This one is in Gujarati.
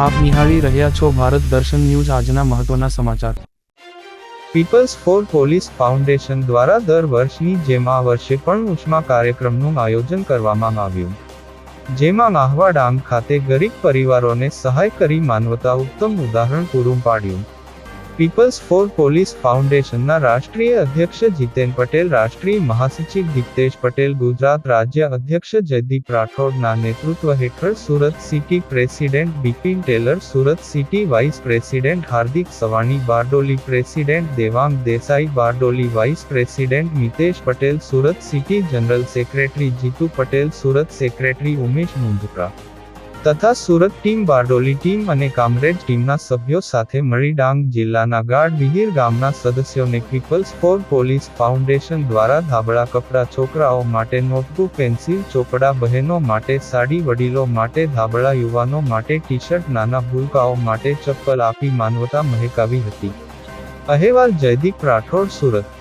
આપ નિહાળી રહ્યા છો ભારત દર્શન ન્યૂઝ આજના મહત્વના સમાચાર. પીપલ્સ ફોર પોલીસ ફાઉન્ડેશન દ્વારા દર વર્ષની જેમ આ વર્ષે પણ ઉષ્મા કાર્યક્રમનું આયોજન કરવામાં આવ્યું. જેમાં આહવા ડાંગ ખાતે ગરીબ પરિવારોને સહાય કરી માનવતા ઉત્તમ ઉદાહરણ પૂરું પાડ્યું. પીપલ્સ ફોર પોલીસ ફાઉન્ડેશનના રાષ્ટ્રીય અધ્યક્ષ જીતેન પટેલ, રાષ્ટ્રીય મહાસચિવ દીપ્તેશ પટેલ, ગુજરાત રાજ્ય અધ્યક્ષ જયદીપ રાઠોડના નેતૃત્વ હેઠળ Surat city president Bipin Tailor, Surat city vice president Hardik Savani, Bardoli president Devang Desai, Bardoli vice president Mitesh Patel, Surat city general secretary Jitu Patel, Surat secretary Umesh Munjpara તથા સુરત ટીમ, બારડોલી ટીમ અને કામરેજ ટીમના સભ્યો સાથે મળી ડાંગ જિલ્લાના ગાઢ વિહીર ગામના સદસ્યોને પીપલ્સ ફોર પોલીસ ફાઉન્ડેશન દ્વારા ધાબળા કપડા છોકરાઓ માટે નોટબુક, પેન્સિલ, ચોપડા બહેનો માટે સાડી, વડીલો માટે ધાબળા, યુવાનો માટે ટી શર્ટ નાના ભૂલકાઓ માટે ચપ્પલ આપી માનવતા મહેકાવી હતી. અહેવાલ જયદીપ રાઠોડ, સુરત.